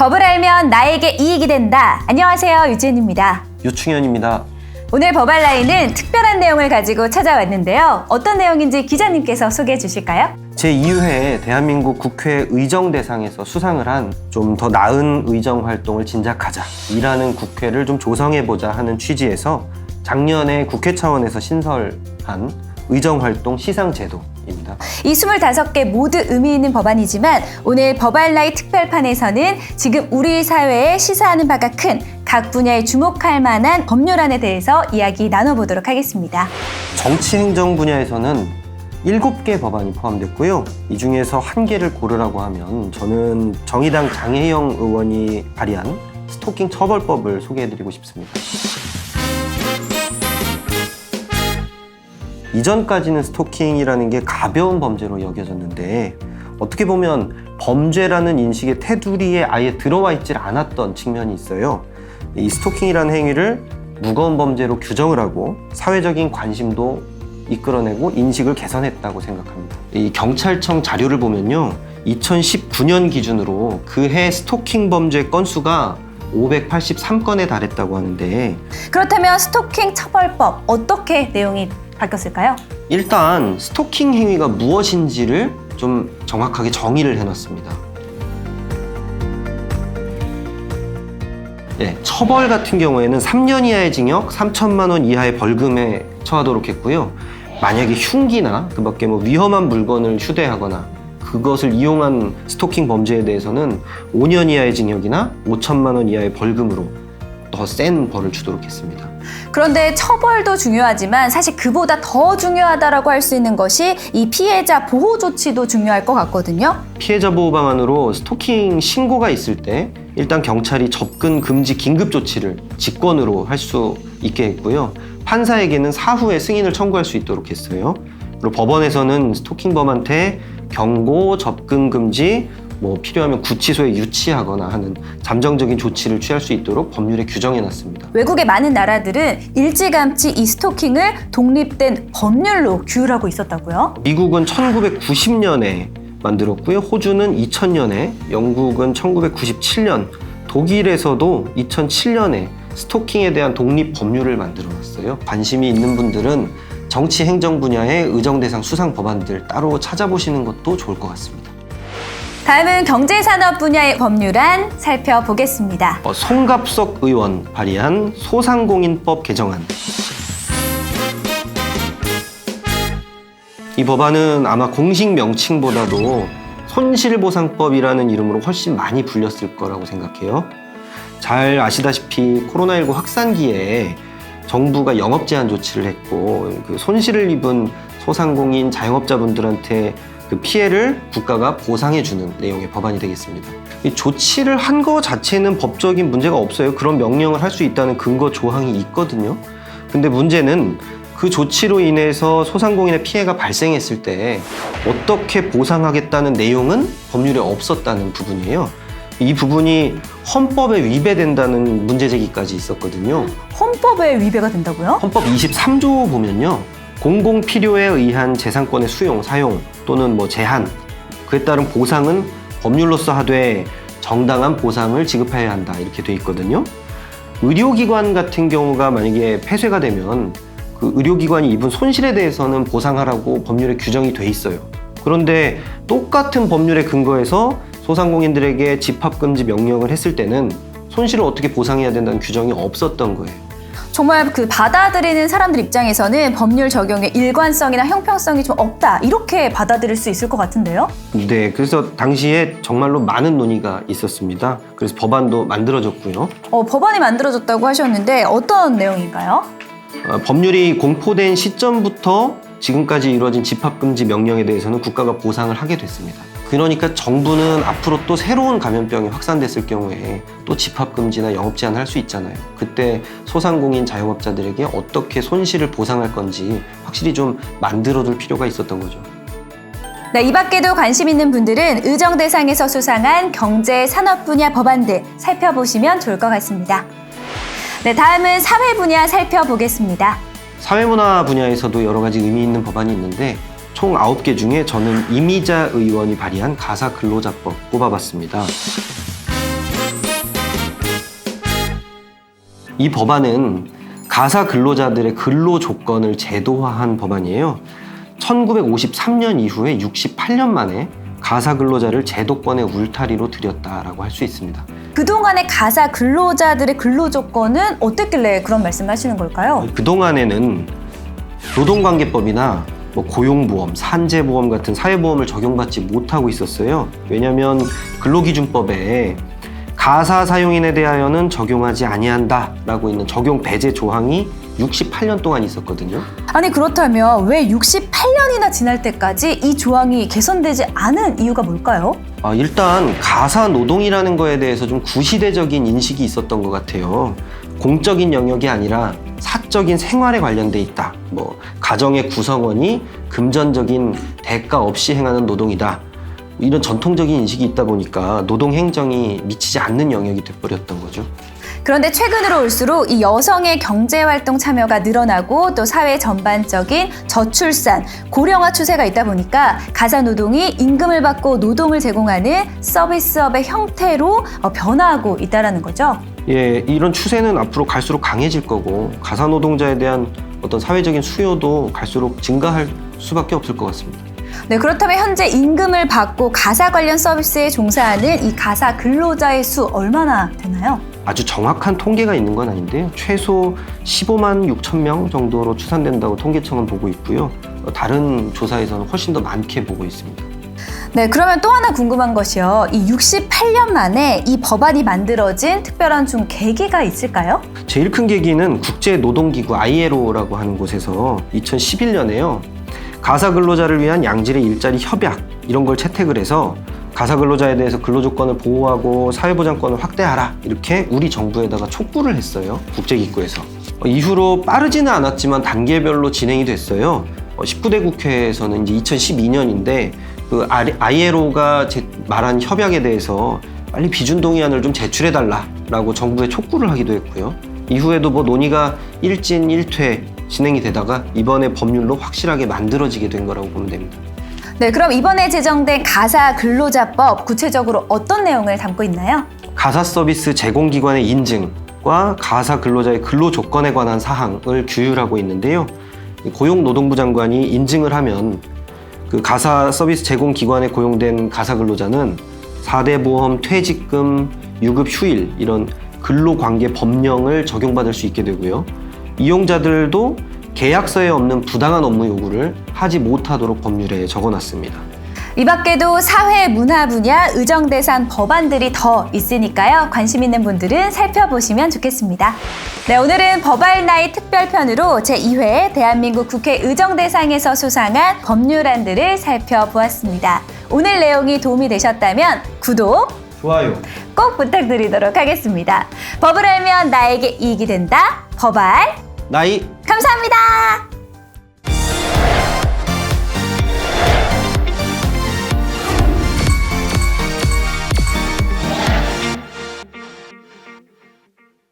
법을 알면 나에게 이익이 된다. 안녕하세요. 유지은입니다. 유충현입니다. 오늘 법알라인은 특별한 내용을 가지고 찾아왔는데요. 어떤 내용인지 기자님께서 소개해 주실까요? 제2회 대한민국 국회 의정 대상에서 수상을 한 좀 더 나은 의정 활동을 진작하자. 이라는 국회를 좀 조성해보자 하는 취지에서 작년에 국회 차원에서 신설한 의정 활동 시상 제도입니다. 이 25개 모두 의미 있는 법안이지만 오늘 법알라이 특별판에서는 지금 우리 사회에 시사하는 바가 큰 각 분야에 주목할 만한 법률안에 대해서 이야기 나눠보도록 하겠습니다. 정치 행정 분야에서는 7개 법안이 포함됐고요. 이 중에서 한 개를 고르라고 하면 저는 정의당 장혜영 의원이 발의한 스토킹 처벌법을 소개해드리고 싶습니다. 이전까지는 스토킹이라는 게 가벼운 범죄로 여겨졌는데 어떻게 보면 범죄라는 인식의 테두리에 아예 들어와 있질 않았던 측면이 있어요. 이 스토킹이라는 행위를 무거운 범죄로 규정을 하고 사회적인 관심도 이끌어내고 인식을 개선했다고 생각합니다. 이 경찰청 자료를 보면요. 2019년 기준으로 그해 스토킹 범죄 건수가 583건에 달했다고 하는데 그렇다면 스토킹 처벌법 어떻게 내용이 바뀌었을까요? 일단 스토킹 행위가 무엇인지를 좀 정확하게 정의를 해놨습니다. 예, 처벌 같은 경우에는 3년 이하의 징역, 3천만 원 이하의 벌금에 처하도록 했고요. 만약에 흉기나 그밖에 뭐 위험한 물건을 휴대하거나 그것을 이용한 스토킹 범죄에 대해서는 5년 이하의 징역이나 5천만 원 이하의 벌금으로 더 센 벌을 주도록 했습니다. 그런데 처벌도 중요하지만 사실 그보다 더 중요하다라고 할 수 있는 것이 이 피해자 보호 조치도 중요할 것 같거든요. 피해자 보호 방안으로 스토킹 신고가 있을 때 일단 경찰이 접근 금지 긴급 조치를 직권으로 할 수 있게 했고요. 판사에게는 사후에 승인을 청구할 수 있도록 했어요. 그리고 법원에서는 스토킹범한테 경고, 접근 금지, 뭐 필요하면 구치소에 유치하거나 하는 잠정적인 조치를 취할 수 있도록 법률에 규정해 놨습니다. 외국의 많은 나라들은 일찌감치 이 스토킹을 독립된 법률로 규율하고 있었다고요. 미국은 1990년에 만들었고요. 호주는 2000년에, 영국은 1997년, 독일에서도 2007년에 스토킹에 대한 독립 법률을 만들어 놨어요. 관심이 있는 분들은 정치 행정 분야의 의정 대상 수상 법안들 따로 찾아보시는 것도 좋을 것 같습니다. 다음은 경제산업 분야의 법률안 살펴보겠습니다. 어, 송갑석 의원 발의한 소상공인법 개정안. 이 법안은 아마 공식 명칭보다도 손실보상법이라는 이름으로 훨씬 많이 불렸을 거라고 생각해요. 잘 아시다시피 코로나19 확산기에 정부가 영업 제한 조치를 했고 그 손실을 입은 소상공인 자영업자분들한테 그 피해를 국가가 보상해 주는 내용의 법안이 되겠습니다. 이 조치를 한 거 자체는 법적인 문제가 없어요. 그런 명령을 할 수 있다는 근거 조항이 있거든요. 근데 문제는 그 조치로 인해서 소상공인의 피해가 발생했을 때 어떻게 보상하겠다는 내용은 법률에 없었다는 부분이에요. 이 부분이 헌법에 위배된다는 문제 제기까지 있었거든요. 헌법에 위배가 된다고요? 헌법 23조 보면요. 공공 필요에 의한 재산권의 수용, 사용 또는 뭐 제한 그에 따른 보상은 법률로서 하되 정당한 보상을 지급해야 한다 이렇게 돼 있거든요. 의료기관 같은 경우가 만약에 폐쇄가 되면 그 의료기관이 입은 손실에 대해서는 보상하라고 법률에 규정이 돼 있어요. 그런데 똑같은 법률에 근거해서 소상공인들에게 집합금지 명령을 했을 때는 손실을 어떻게 보상해야 된다는 규정이 없었던 거예요. 정말 그 받아들이는 사람들 입장에서는 법률 적용의 일관성이나 형평성이 좀 없다 이렇게 받아들일 수 있을 것 같은데요. 네, 그래서 당시에 정말로 많은 논의가 있었습니다. 그래서 법안도 만들어졌고요. 어, 법안이 만들어졌다고 하셨는데 어떤 내용인가요? 어, 법률이 공포된 시점부터 지금까지 이루어진 집합금지 명령에 대해서는 국가가 보상을 하게 됐습니다. 그러니까 정부는 앞으로 또 새로운 감염병이 확산됐을 경우에 또 집합금지나 영업 제한을 할 수 있잖아요. 그때 소상공인 자영업자들에게 어떻게 손실을 보상할 건지 확실히 좀 만들어둘 필요가 있었던 거죠. 네, 이 밖에도 관심 있는 분들은 의정 대상에서 수상한 경제 산업 분야 법안들 살펴보시면 좋을 것 같습니다. 네, 다음은 사회 분야 살펴보겠습니다. 사회문화 분야에서도 여러 가지 의미 있는 법안이 있는데 총 9개 중에 저는 이미자 의원이 발의한 가사 근로자법 꼽아봤습니다. 이 법안은 가사 근로자들의 근로 조건을 제도화한 법안이에요. 1953년 이후에 68년 만에 가사 근로자를 제도권의 울타리로 들였다라고 할 수 있습니다. 그동안의 가사 근로자들의 근로 조건은 어땠길래 그런 말씀하시는 걸까요? 그동안에는 노동관계법이나 뭐 고용보험, 산재보험 같은 사회보험을 적용받지 못하고 있었어요. 왜냐하면 근로기준법에 가사 사용인에 대하여는 적용하지 아니한다라고 있는 적용 배제 조항이 68년 동안 있었거든요. 아니 그렇다면 왜 68년이나 지날 때까지 이 조항이 개선되지 않은 이유가 뭘까요? 아, 일단 가사 노동이라는 거에 대해서 좀 구시대적인 인식이 있었던 것 같아요. 공적인 영역이 아니라 사적인 생활에 관련돼 있다. 뭐 가정의 구성원이 금전적인 대가 없이 행하는 노동이다. 이런 전통적인 인식이 있다 보니까 노동 행정이 미치지 않는 영역이 돼버렸던 거죠. 그런데 최근으로 올수록 이 여성의 경제활동 참여가 늘어나고 또 사회 전반적인 저출산, 고령화 추세가 있다 보니까 가사노동이 임금을 받고 노동을 제공하는 서비스업의 형태로 어, 변화하고 있다는 거죠. 예, 이런 추세는 앞으로 갈수록 강해질 거고 가사 노동자에 대한 어떤 사회적인 수요도 갈수록 증가할 수밖에 없을 것 같습니다. 네, 그렇다면 현재 임금을 받고 가사 관련 서비스에 종사하는 이 가사 근로자의 수 얼마나 되나요? 아주 정확한 통계가 있는 건 아닌데요. 최소 15만 6천 명 정도로 추산된다고 통계청은 보고 있고요. 어, 다른 조사에서는 훨씬 더 많게 보고 있습니다. 네, 그러면 또 하나 궁금한 것이요. 이 68년 만에 이 법안이 만들어진 특별한 좀 계기가 있을까요? 제일 큰 계기는 국제노동기구 ILO라고 하는 곳에서 2011년에요. 가사 근로자를 위한 양질의 일자리 협약 이런 걸 채택을 해서 가사 근로자에 대해서 근로조건을 보호하고 사회보장권을 확대하라 이렇게 우리 정부에다가 촉구를 했어요 국제기구에서 어, 이후로 빠르지는 않았지만 단계별로 진행이 됐어요 19대 국회에서는 이제 2012년인데 그 ILO가 말한 협약에 대해서 빨리 비준 동의안을 좀 제출해 달라라고 정부에 촉구를 하기도 했고요 이후에도 뭐 논의가 일진 일퇴 진행이 되다가 이번에 법률로 확실하게 만들어지게 된 거라고 보면 됩니다. 네, 그럼 이번에 제정된 가사 근로자법 구체적으로 어떤 내용을 담고 있나요? 가사 서비스 제공 기관의 인증과 가사 근로자의 근로 조건에 관한 사항을 규율하고 있는데요. 고용노동부 장관이 인증을 하면 그 가사 서비스 제공 기관에 고용된 가사 근로자는 4대 보험, 퇴직금, 유급 휴일 이런 근로관계 법령을 적용받을 수 있게 되고요. 이용자들도 계약서에 없는 부당한 업무 요구를 하지 못하도록 법률에 적어놨습니다. 이 밖에도 사회 문화 분야 의정 대상 법안들이 더 있으니까요. 관심 있는 분들은 살펴보시면 좋겠습니다. 네, 오늘은 법알 나이 특별편으로 제2회 대한민국 국회 의정 대상에서 수상한 법률안들을 살펴보았습니다. 오늘 내용이 도움이 되셨다면 구독 좋아요. 꼭 부탁드리도록 하겠습니다. 법을 알면 나에게 이익이 된다. 법알 나이 감사합니다.